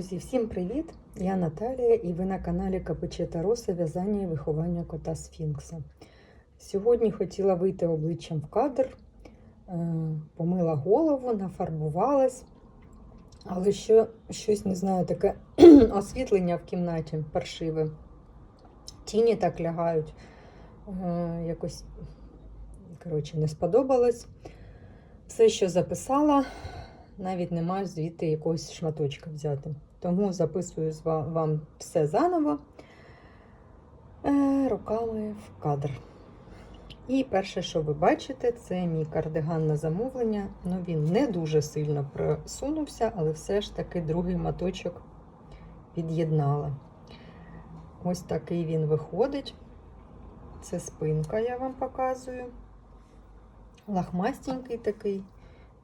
Друзі, всім привіт! Я Наталія і ви на каналі Капиче Тароса в'язання і виховання кота Сфінкса. Сьогодні хотіла вийти обличчям в кадр, е, помила голову, нафарбувалась, але що, щось не знаю, таке освітлення в кімнаті паршиве. Тіні так лягають. Е, Якось, коротше, не сподобалось. Все, що записала, навіть не маю звідти якогось шматочка взяти. Тому записую вам все заново е, руками в кадр. І перше, що ви бачите, це мій кардиган на замовлення. Ну, він не дуже сильно просунувся, але все ж таки другий моточок під'єднала. Ось такий він виходить. Це спинка, я вам показую. Лахмастенький такий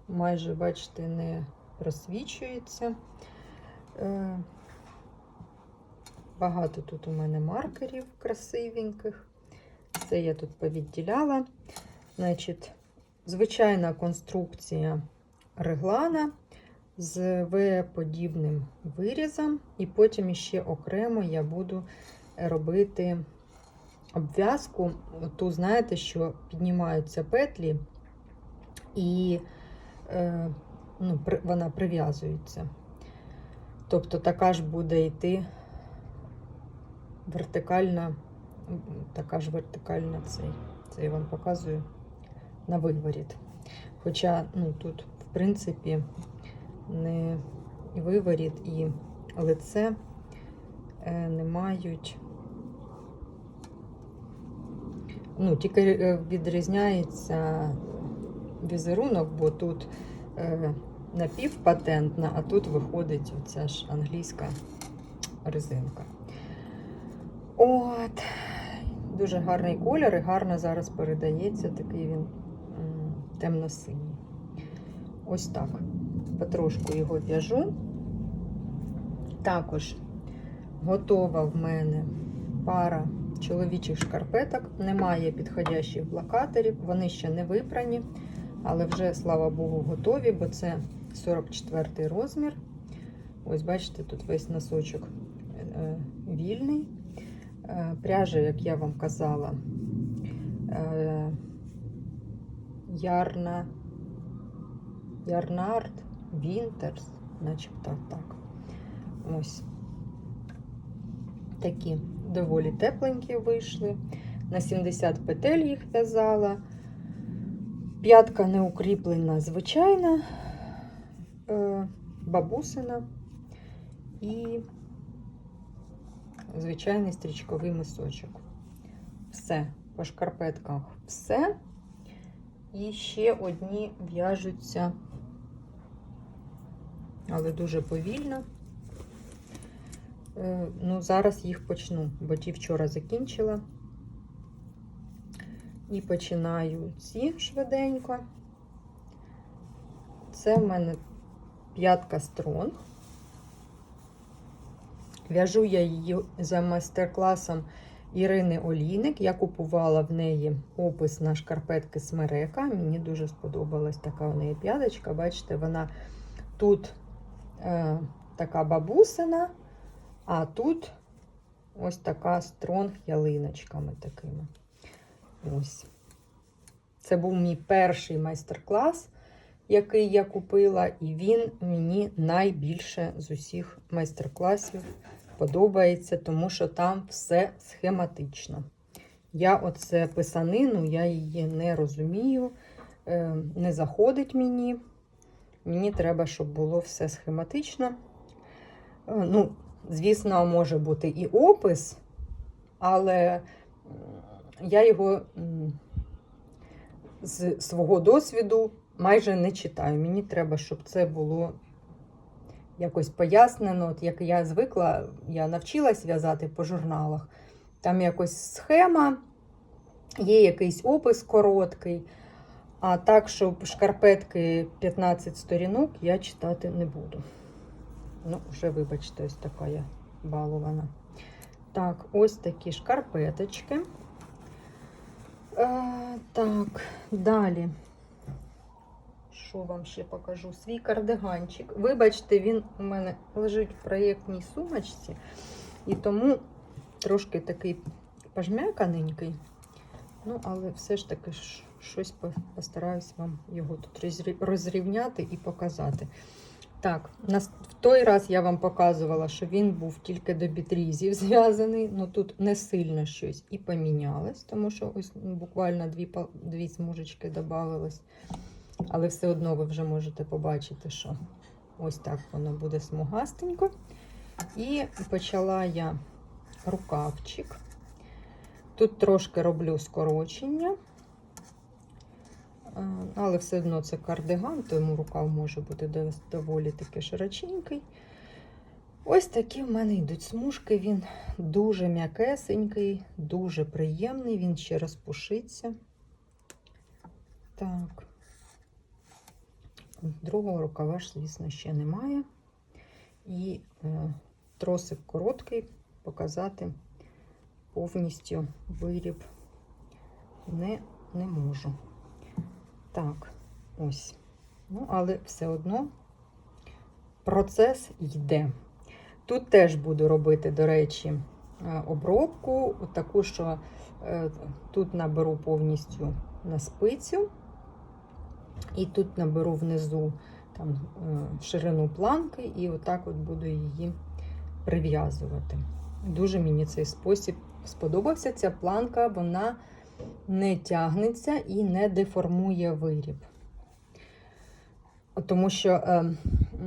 майже, бачите, не просвічується. Е, Багато тут у мене маркерів красивеньких. Це я тут повідділяла. Значить, звичайна конструкція реглана з В-подібним вирізом, і потім ще окремо я буду робити обв'язку. Ту, знаєте, що піднімаються петлі, і е, ну, вона прив'язується. Тобто така ж буде йти вертикальна, така ж вертикальна цей. Це я вам показую на виворіт. Хоча ну, тут, в принципі, не виворіт, і лице е, не мають. Ну, тільки е, відрізняється візерунок, бо тут е, напівпатентна, а тут виходить оця ж англійська резинка. От, дуже гарний колір і гарно зараз передається, такий він темно-синій. Ось так. Потрошку його в'яжу. Також готова в мене пара чоловічих шкарпеток. Немає підходящих блокаторів, вони ще не випрані, але вже, слава Богу, готові, бо це 44 розмір. Ось, бачите, тут весь носочок е, вільний. Е, Пряжа, як я вам казала, е, ярна, ярнард, Вінтерс, начебто так. Ось такі доволі тепленькі вийшли. На 70 петель їх в'язала. П'ятка не укріплена, звичайна, бабусина і звичайний стрічковий мисочок. Все, по шкарпетках все. І ще одні в'яжуться, але дуже повільно. Е, Ну, зараз їх почну, бо ті вчора закінчила. І починаю ці швиденько. Це в мене п'ятка стронг. В'яжу я її за майстер-класом Ірини Олійник. Я купувала в неї опис на шкарпетки Смерека. Мені дуже сподобалась така у неї п'яточка. Бачите, вона тут е, така бабусина, а тут ось така стронг ялиночками такими. Ось. Це був мій перший майстер-клас, який я купила, і він мені найбільше з усіх майстер-класів подобається, тому що там все схематично. Я оце писанину, я її не розумію, е, не заходить мені. Мені треба, щоб було все схематично. Е, Ну, звісно, може бути і опис, але я його з свого досвіду майже не читаю. Мені треба, щоб це було якось пояснено. От як я звикла, я навчилась в'язати по журналах. Там якось схема, є якийсь опис короткий. А так, щоб шкарпетки 15 сторінок, я читати не буду. Ну, вже, вибачте, ось така я балована. Так, ось такі шкарпеточки. Е, так, далі. Що вам ще покажу? Свій кардиганчик. Вибачте, він у мене лежить в проєктній сумочці, і тому трошки такий пожмяканенький. Ну, але все ж таки щось постараюсь вам його тут розрівняти і показати. Так, в той раз я вам показувала, що він був тільки до бітрізів зв'язаний. Ну тут не сильно щось і помінялось, тому що ось буквально дві, дві смужечки додавалось. Але все одно ви вже можете побачити, що ось так воно буде смугастенько. І почала я рукавчик. Тут трошки роблю скорочення. Е, Але все одно це кардиган, тому рукав може бути доволі таки широченький. Ось такі в мене йдуть смужки. Він дуже м'якесенький, дуже приємний, він ще розпушиться. Так. Другого рукава ж, звісно, ще немає. І е, тросик короткий, показати повністю виріб не, не можу. Так, ось. Ну, але все одно процес йде. Тут теж буду робити, до речі, е, обробку, таку, що е, тут наберу повністю на спицю, і тут наберу внизу там, е, ширину планки, і отак от буду її прив'язувати. Дуже мені цей спосіб сподобався. Ця планка, вона не тягнеться і не деформує виріб. Тому що е,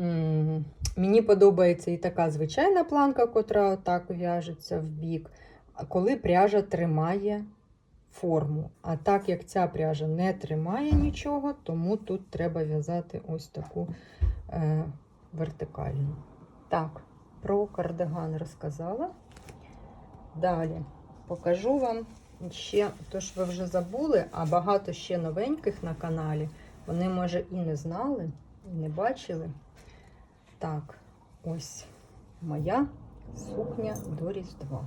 м, мені подобається і така звичайна планка, котра так в'яжеться в бік, коли пряжа тримає форму. А так як ця пряжа не тримає нічого, тому тут треба в'язати ось таку е, вертикальну. Так, про кардиган розказала. Далі покажу вам ще, то ж ви вже забули, а багато ще новеньких на каналі. Вони, може, і не знали, і не бачили. Так, ось моя сукня до Різдва.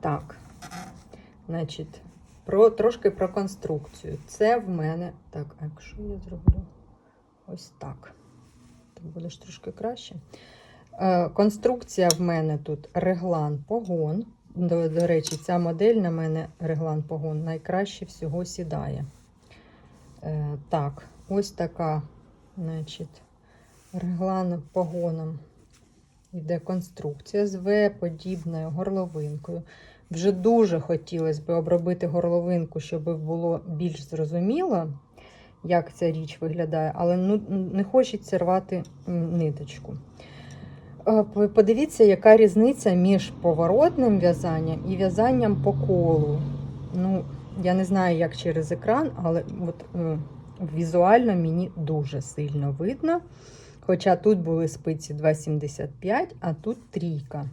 Так, значить, про, трошки про конструкцію. Це в мене. Так, а якщо я зроблю ось так, то буде ж трошки краще. Е, Конструкція в мене тут реглан погон. До, до речі, ця модель на мене реглан погон найкраще всього сідає. Е, так, ось така, значить, реглан погоном йде конструкція з В-подібною горловинкою. Вже дуже хотілося б обробити горловинку, щоб було більш зрозуміло, як ця річ виглядає, але ну, не хочеться рвати ниточку. Е, Подивіться, яка різниця між поворотним в'язанням і в'язанням по колу. Ну, я не знаю, як через екран, але от, е, візуально мені дуже сильно видно. Хоча тут були спиці 2,75, а тут трійка.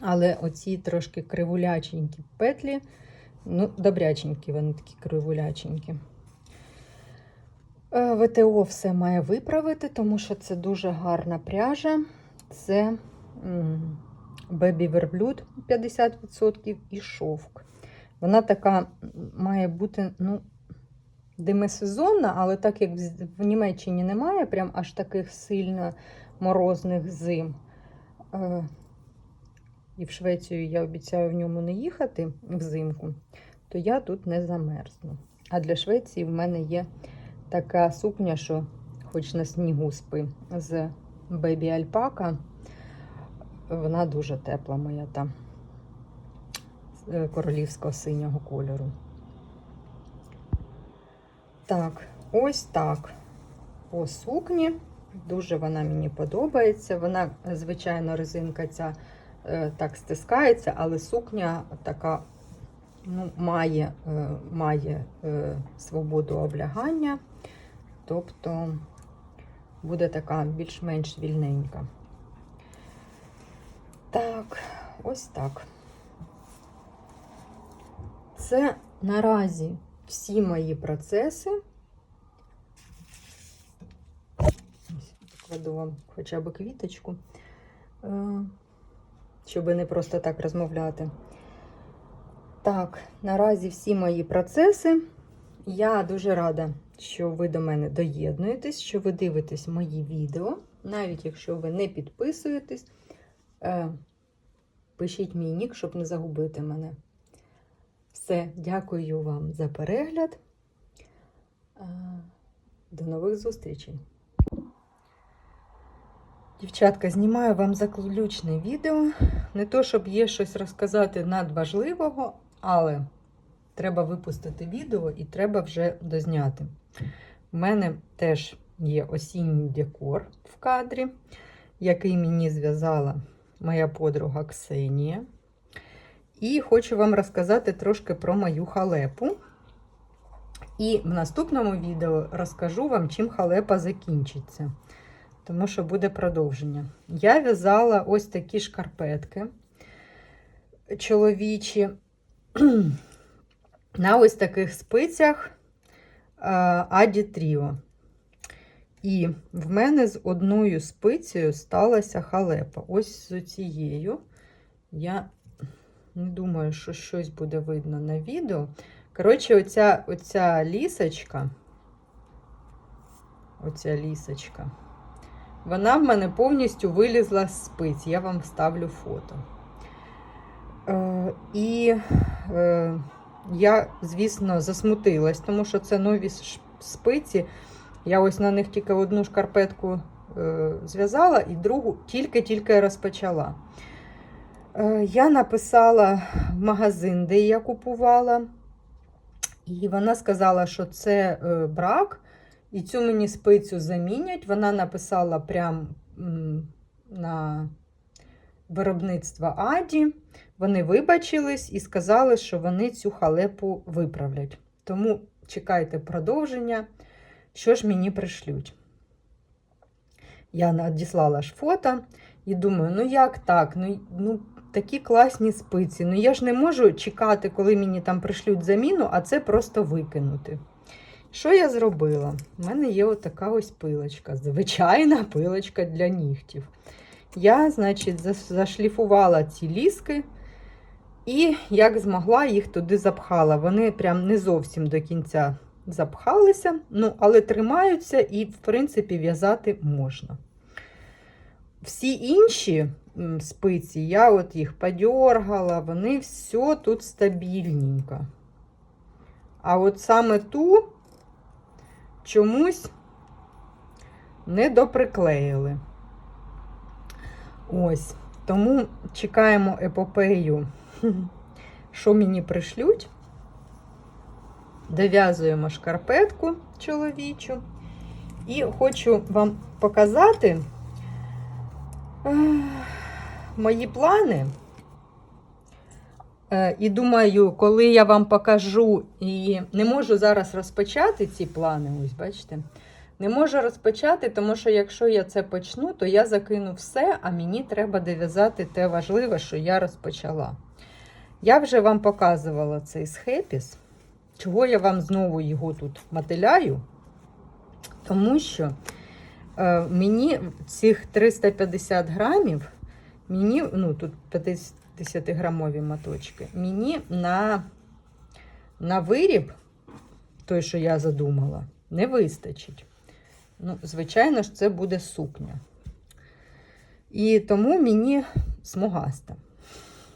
Але оці трошки кривуляченькі петлі, ну, добряченькі вони такі кривуляченькі. Е, ВТО все має виправити, тому що це дуже гарна пряжа. Це м, Baby Верблюд 50% і шовк. Вона така має бути, ну, демисезонна, але так як в в Німеччині немає прям аж таких сильно морозних зим. І в Швецію я обіцяю в ньому не їхати взимку, то я тут не замерзну. А для Швеції в мене є така сукня, що хоч на снігу спи з Бебі Альпака. Вона дуже тепла моя там е, королівського синього кольору. Так, ось так. По сукні. Дуже вона мені подобається. Вона, звичайно, резинка ця так стискається, але сукня така ну, має, е, має е, свободу облягання, тобто буде така більш-менш вільненька. Так, ось так. Це наразі всі мої процеси. Ось, Покладу вам хоча б квіточку, е, щоб не просто так розмовляти. Так, наразі всі мої процеси. Я дуже рада, що ви до мене доєднуєтесь, що ви дивитесь мої відео. Навіть якщо ви не підписуєтесь, е, пишіть мій нік, щоб не загубити мене. Все, дякую вам за перегляд. Е, До нових зустрічей. Дівчатка, знімаю вам заключне відео. Не то, щоб є щось розказати надважливого, але треба випустити відео і треба вже дозняти. У мене теж є осінній декор в кадрі, який мені зв'язала моя подруга Ксенія. І хочу вам розказати трошки про мою халепу. І в наступному відео розкажу вам, чим халепа закінчиться. Тому що буде продовження. Я в'язала ось такі шкарпетки чоловічі на ось таких спицях Аді Тріо. І в мене з одною спицею сталася халепа. Ось з цією. Я не думаю, що щось буде видно на відео. Коротше, оця, оця лісочка, оця лісочка, вона в мене повністю вилізла з спиць. Я вам вставлю фото. Е, і е, я, звісно, засмутилась, тому що це нові спиці. Я ось на них тільки одну шкарпетку е, зв'язала і другу тільки-тільки розпочала. Е, я написала в магазин, де я купувала, і вона сказала, що це е, брак, і цю мені спицю замінять. Вона написала прямо на виробництво Аді. Вони вибачились і сказали, що вони цю халепу виправлять. Тому чекайте продовження, що ж мені пришлють. Я надіслала ж фото і думаю, ну як так? Ну, ну такі класні спиці. Ну я ж не можу чекати, коли мені там пришлють заміну, а це просто викинути. Що я зробила? У мене є отака ось пилочка, звичайна пилочка для нігтів. Я, значить, зашліфувала ці ліски і, як змогла, їх туди запхала. Вони прям не зовсім до кінця запхалися, ну, але тримаються і, в принципі, в'язати можна. Всі інші спиці, я от їх подергала, вони все тут стабільненько. А от саме ту чомусь не доприклеїли. Ось, тому чекаємо епопею, що мені пришлють. Дов'язуємо шкарпетку чоловічу. І хочу вам показати мої плани. Е, і думаю, коли я вам покажу, і не можу зараз розпочати ці плани, ось бачите, не можу розпочати, тому що якщо я це почну, то я закину все, а мені треба дов'язати те важливе, що я розпочала. Я вже вам показувала цей схепіс. Чого я вам знову його тут мотиляю? Тому що е, мені цих 350 грамів, мені, ну тут 50-грамові моточки, мені на, на виріб, той, що я задумала, не вистачить. Ну, Звичайно ж, це буде сукня. І тому мені смугаста,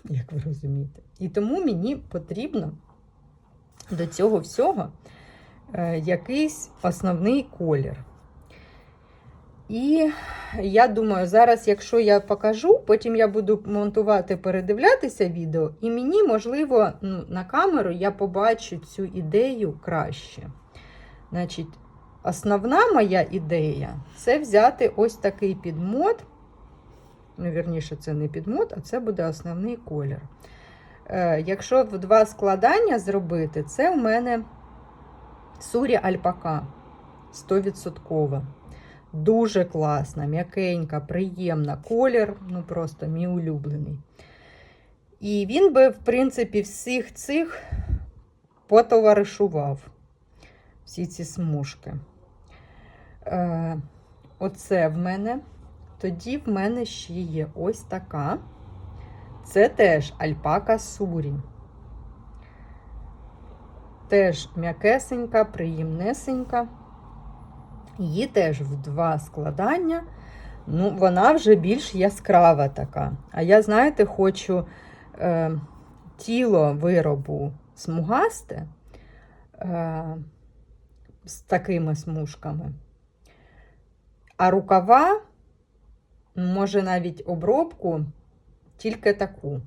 як ви розумієте. І тому мені потрібно до цього всього е, якийсь основний колір. І я думаю, зараз, якщо я покажу, потім я буду монтувати, передивлятися відео, і мені, можливо, ну, на камеру я побачу цю ідею краще. Значить, Основна моя ідея це взяти ось такий підмот. Ну, вірніше, це не підмот, а це буде основний колір. Е, Якщо в два складання зробити, це у мене сурі альпака 100%. Дуже класна, м'якенька, приємна колір, ну просто мій улюблений. І він би, в принципі, всіх цих потоваришував, всі ці смужки. Е, Оце в мене. Тоді в мене ще є ось така. Це теж альпака сурі. теж м'якесенька, приємнесенька. Її теж в два складання. Ну, вона вже більш яскрава така. А я, знаєте, хочу е, тіло виробу смугасте е, з такими смужками. А рукава, може навіть обробку, тільки таку.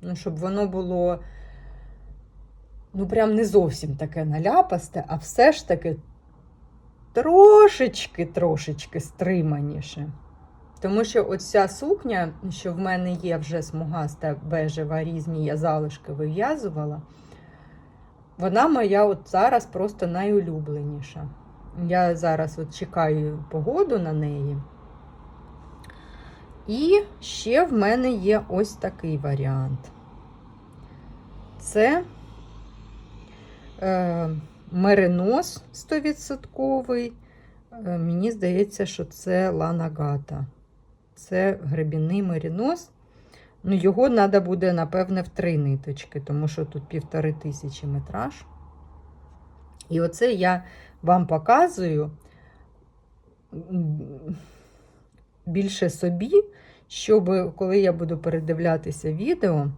Ну, щоб воно було, ну, прям не зовсім таке наляпасте, а все ж таки трошечки-трошечки стриманіше. Тому що оця сукня, що в мене є вже смугаста бежева, різні я залишки вив'язувала, вона моя от зараз просто найулюбленіша. Я зараз от чекаю погоду на неї. І ще в мене є ось такий варіант. Це е, меринос 100%. Е, мені здається, що це ланагата. Це гребінний меринос. Ну, його треба буде, напевне, в три ниточки, тому що тут півтори тисячі метраж. І оце я вам показую більше собі, щоб коли я буду передивлятися відео.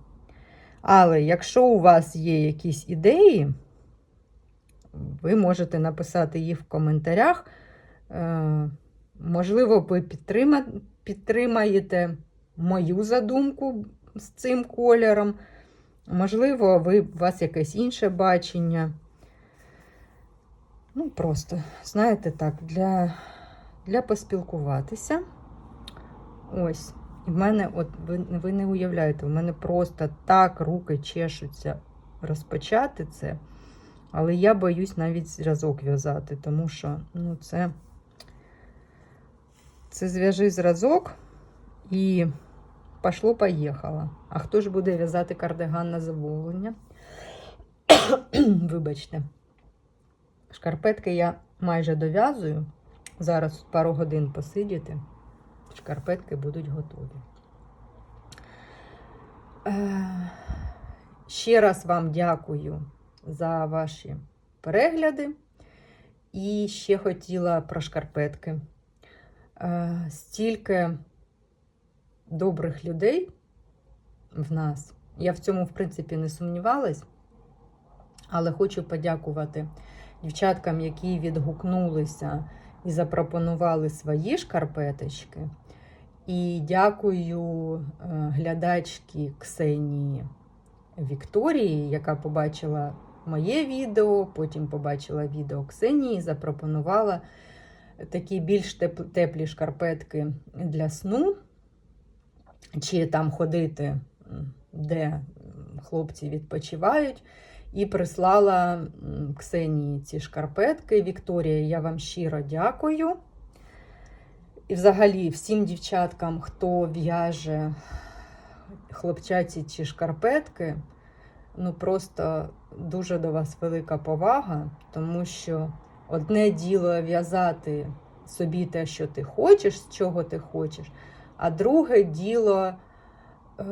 Але якщо у вас є якісь ідеї, ви можете написати їх в коментарях. Е, Можливо, ви підтрима, підтримаєте мою задумку з цим кольором. Можливо, ви, у вас якесь інше бачення. Ну, просто, знаєте, так, для, для поспілкуватися. Ось. І в мене, от ви, ви не уявляєте, в мене просто так руки чешуться розпочати це. Але я боюсь навіть зразок в'язати, тому що ну, це, це зв'яжи зразок і пошло-поїхало. А хто ж буде в'язати кардиган на замовлення? Вибачте. Шкарпетки я майже дов'язую. Зараз пару годин посидіти. Шкарпетки будуть готові. Е, Ще раз вам дякую за ваші перегляди. І ще хотіла про шкарпетки. Е, Стільки добрих людей в нас. Я в цьому, в принципі, не сумнівалась, але хочу подякувати дівчаткам, які відгукнулися і запропонували свої шкарпеточки. І дякую е, глядачці Ксенії Вікторії, яка побачила моє відео, потім побачила відео Ксенії і запропонувала такі більш теплі шкарпетки для сну, чи там ходити, де хлопці відпочивають. І прислала Ксенії ці шкарпетки. Вікторія, я вам щиро дякую. І взагалі всім дівчаткам, хто в'яже хлопчаці ці шкарпетки, ну просто дуже до вас велика повага, тому що одне діло в'язати собі те, що ти хочеш, з чого ти хочеш, а друге діло е,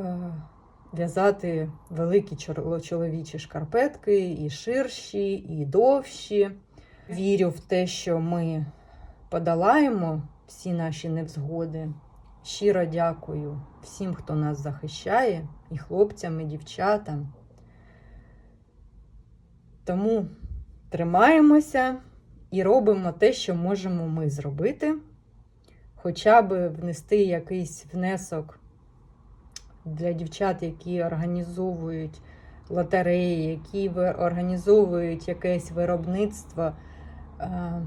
в'язати великі чоловічі шкарпетки, і ширші, і довші. Вірю в те, що ми подолаємо всі наші невзгоди. Щиро дякую всім, хто нас захищає, і хлопцям, і дівчатам. Тому тримаємося і робимо те, що можемо ми зробити, хоча б внести якийсь внесок для дівчат, які організовують лотереї, які організовують якесь виробництво. Е,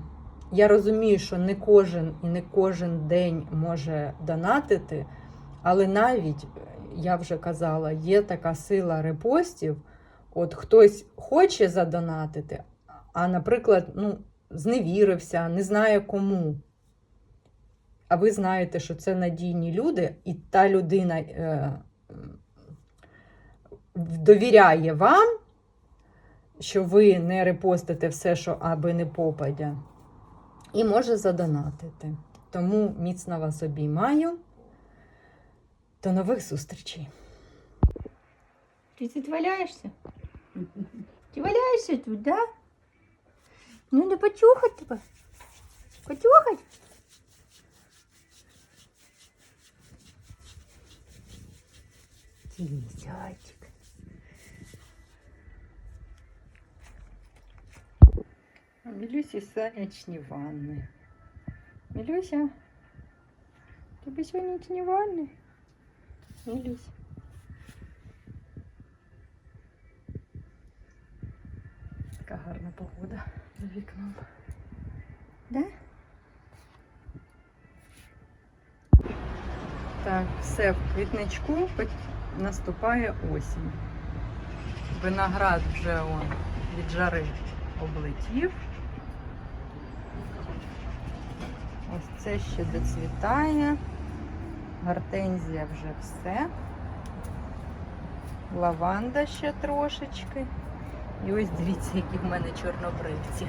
Я розумію, що не кожен і не кожен день може донатити, але навіть, я вже казала, є така сила репостів. От хтось хоче задонатити, а, наприклад, ну, зневірився, не знає кому. А ви знаєте, що це надійні люди, і та людина е, довіряє вам, що ви не репостите все, що аби не попадя, і може задонатити. Тому міцно вас обіймаю. До нових зустрічей! Ти відваляєшся? Ти валяєшся тут, да? Ну, не почухать тебе. Почухать? Тінь-зайчик. А Мілюсі сонячні ванни. Мілюся, тобі сонячні ванни? Мілюсь. Така гарна погода за вікном. Да? Так, все в квітничку, наступає осінь. Виноград вже он від жари облетів. Ось це ще доцвітає. Гортензія вже все. Лаванда ще трошечки. І ось дивіться, які в мене чорнобривці.